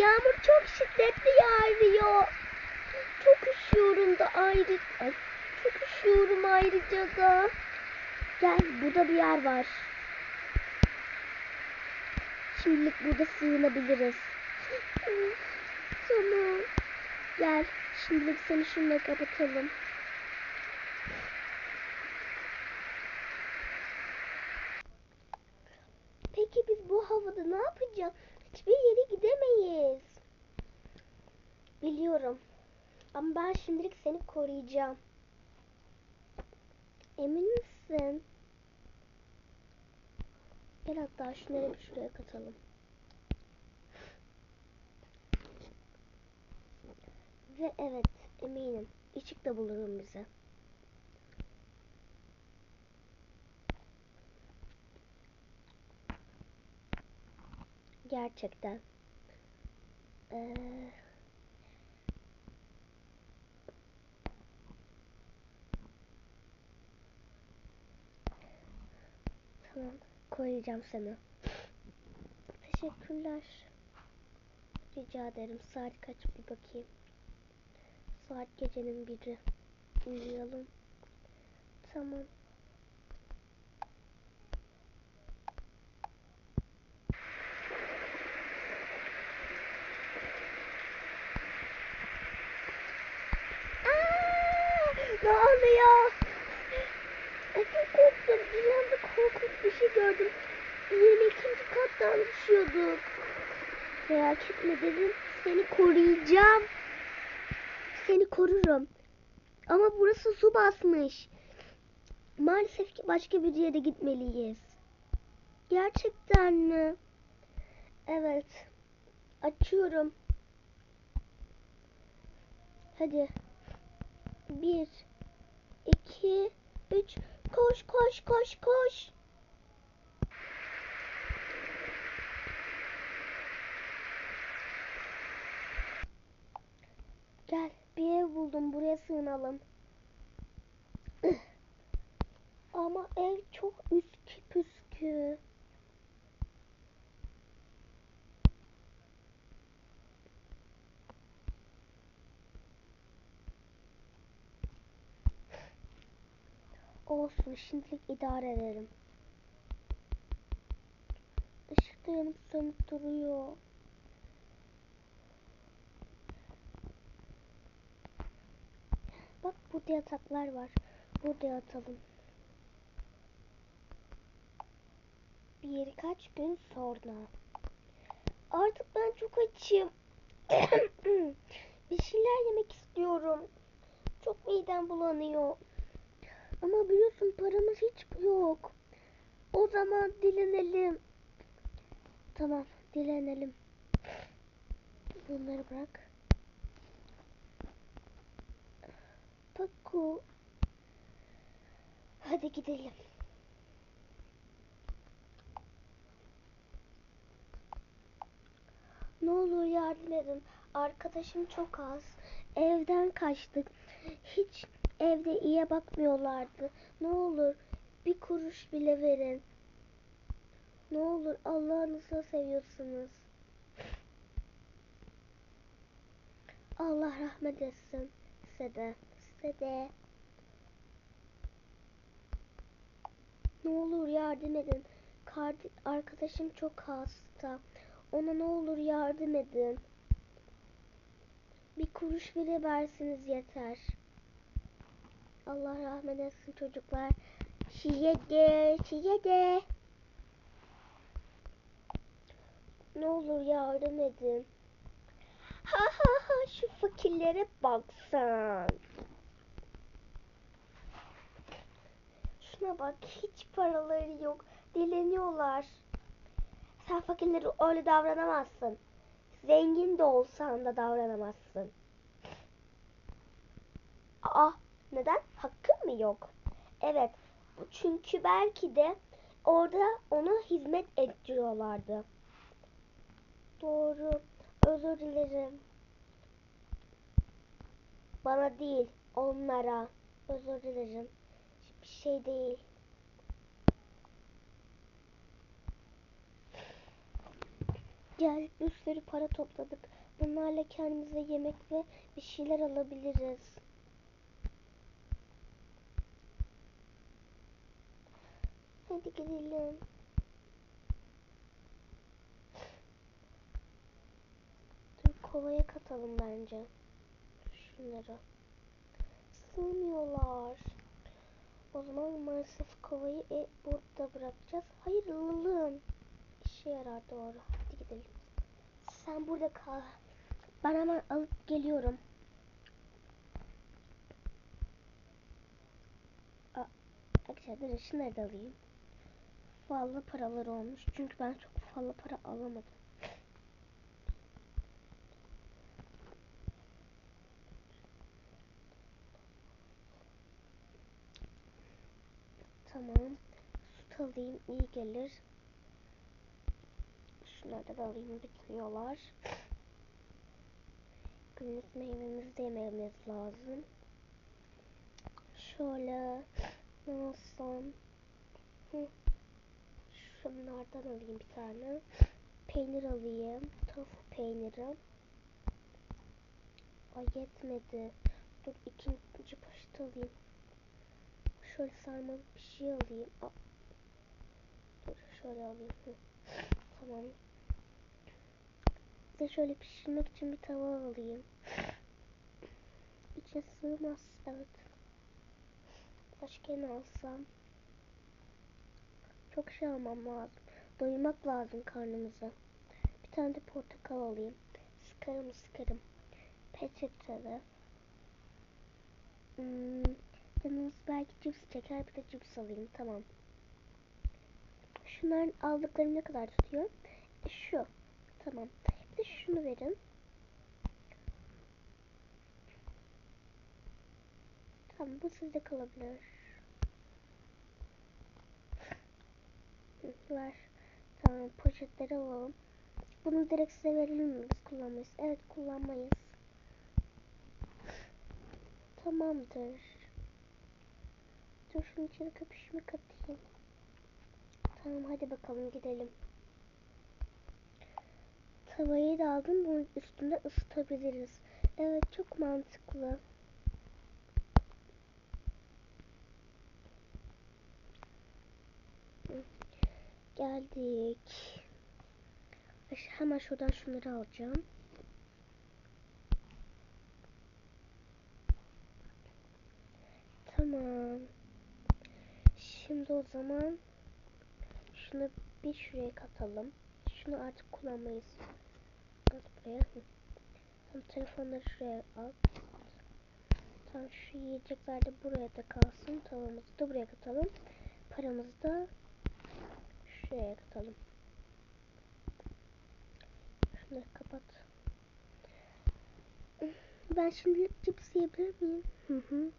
Yağmur çok şiddetli yağıyor. Çok üşüyorum da ayrı... Ay, çok üşüyorum ayrıca da. Gel burada bir yer var. Şimdilik burada sığınabiliriz. Tamam. Gel. Şimdilik seni şununla kapatalım. Peki biz bu havada ne yapacağız? Hiçbir yere gidemeyiz. Biliyorum. Ama ben şimdilik seni koruyacağım. Emin misin? Gel hatta şunları bir şuraya katalım. Ve evet eminim ışık da bulurum bize. Gerçekten. Ee, koyacağım seni. Teşekkürler. Rica ederim. Saat kaç bir bakayım. Saat gecenin biri. Uyuyalım. Tamam. Aa, ne oluyor? Ay çok korktum. Bir anda gördüm. 22. kattan düşüyorduk. Merak etme dedim. Seni koruyacağım. Seni korurum. Ama burası su basmış. Maalesef ki başka bir yere gitmeliyiz. Gerçekten mi? Evet. Açıyorum. Hadi. Bir, iki, üç. Koş, koş, koş, koş. Gel, bir ev buldum. Buraya sığınalım. Ama ev çok üskü püskü. Olsun şimdilik idare ederim. Işık da sönüp duruyor. Bak burada yataklar var. Burada yatalım. Birkaç gün sonra. Artık ben çok açım. Bir şeyler yemek istiyorum. Çok midem bulanıyor. Ama biliyorsun paramız hiç yok. O zaman dilenelim. Tamam dilenelim. Bunları bırak. Paku. Hadi gidelim. Ne olur yardım edin. Arkadaşım çok az. Evden kaçtık. Hiç evde iyiye bakmıyorlardı. Ne olur bir kuruş bile verin. Ne olur Allah'ınızı seviyorsunuz. Allah rahmet etsin size de. De. Ne olur yardım edin. Kardi arkadaşım çok hasta. Ona ne olur yardım edin. Bir kuruş bile versiniz yeter. Allah rahmet etsin çocuklar. Şiyede, şiyede. Ne olur yardım edin. Ha ha ha şu fakirlere baksan. Şuna bak hiç paraları yok. Dileniyorlar. Sen fakirlere öyle davranamazsın. Zengin de olsan da davranamazsın. Aa neden? Hakkın mı yok? Evet. Çünkü belki de orada ona hizmet ettiriyorlardı. Doğru. Özür dilerim. Bana değil, onlara. Özür dilerim. Şey değil. Geldik bir sürü para topladık. Bunlarla kendimize yemek ve bir şeyler alabiliriz. Hadi gidelim. Dur kovaya katalım bence. Şunları. Sığmıyorlar. O zaman maalesef kovayı e, burada bırakacağız. Hayır alalım. İşe yarar doğru. Hadi gidelim. Sen burada kal. Ben hemen alıp geliyorum. Aa, arkadaşlar şunları da alayım. Fazla paralar olmuş. Çünkü ben çok fazla para alamadım. Tamam. Süt alayım iyi gelir. Şunları da alayım bitmiyorlar. Günlük meyvemizi de yememiz lazım. Şöyle ne alsam? Hı. Şunlardan alayım bir tane. Peynir alayım. Tofu peyniri. Ay yetmedi. Dur ikinci poşet alayım. Şöyle sarmalık bir şey alayım. Aa. Dur şöyle alayım. Hı. Tamam. Bir şöyle pişirmek için bir tava alayım. İçine sığmaz. Evet. Başka ne alsam? Çok şey almam lazım. Doymak lazım karnımıza. Bir tane de portakal alayım. Sıkarım sıkarım. Peçetede. Hmm, canımız belki cips çeker. Bir de cips alayım. Tamam. Şunların aldıklarım ne kadar tutuyor? E, şu. Tamam. Bir de şunu verin. Tamam bu sizde kalabilir. Ver. Tamam poşetleri alalım. Bunu direkt size verelim mi? Biz kullanmayız. Evet kullanmayız. Tamamdır. Dur şunun içine köpüşümü katayım. Tamam hadi bakalım gidelim. Tavayı da aldım. Bunun üstünde ısıtabiliriz. Evet çok mantıklı. Geldik. Hemen şuradan şunları alacağım. Tamam. Şimdi o zaman şunu bir şuraya katalım. Şunu artık kullanmayız. At buraya. Tam telefonları şuraya al. Tam şu yiyecekler de buraya da kalsın. Tavamızı da buraya katalım. Paramızı da şuraya katalım. Şunları kapat. Ben şimdilik cips yiyebilir miyim? Hı hı.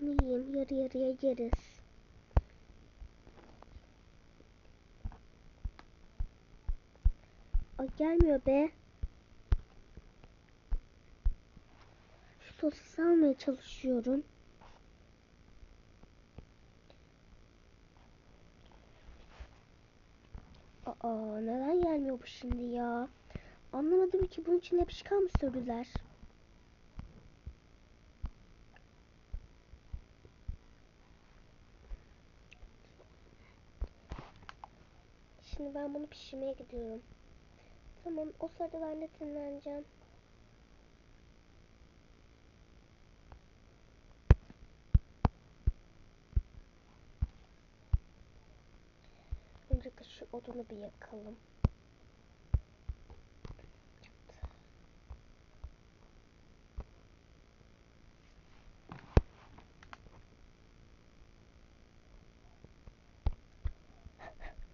Şunu yiyeyim. Yarı yarıya yeriz. Ay gelmiyor be. Şu sosis almaya çalışıyorum. Aa neden gelmiyor bu şimdi ya? Anlamadım ki bunun için yapışkan mı sürdüler? Şimdi ben bunu pişirmeye gidiyorum. Tamam o sırada ben de dinleneceğim. Öncelikle şu odunu bir yakalım.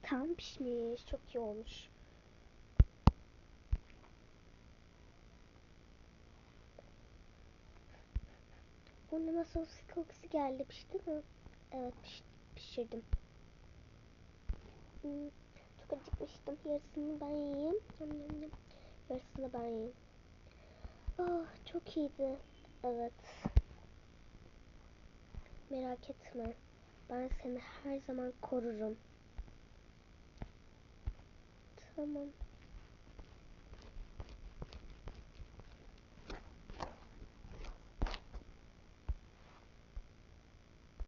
Tam pişmiş. Çok iyi olmuş. Burnuma sos kokusu geldi. Pişti mi? Evet piş, pişirdim. Hmm, çok acıkmıştım. Yarısını ben yiyeyim. Yum, yum, yum. Yarısını ben yiyeyim. Oh çok iyiydi. Evet. Merak etme. Ben seni her zaman korurum. Tamam.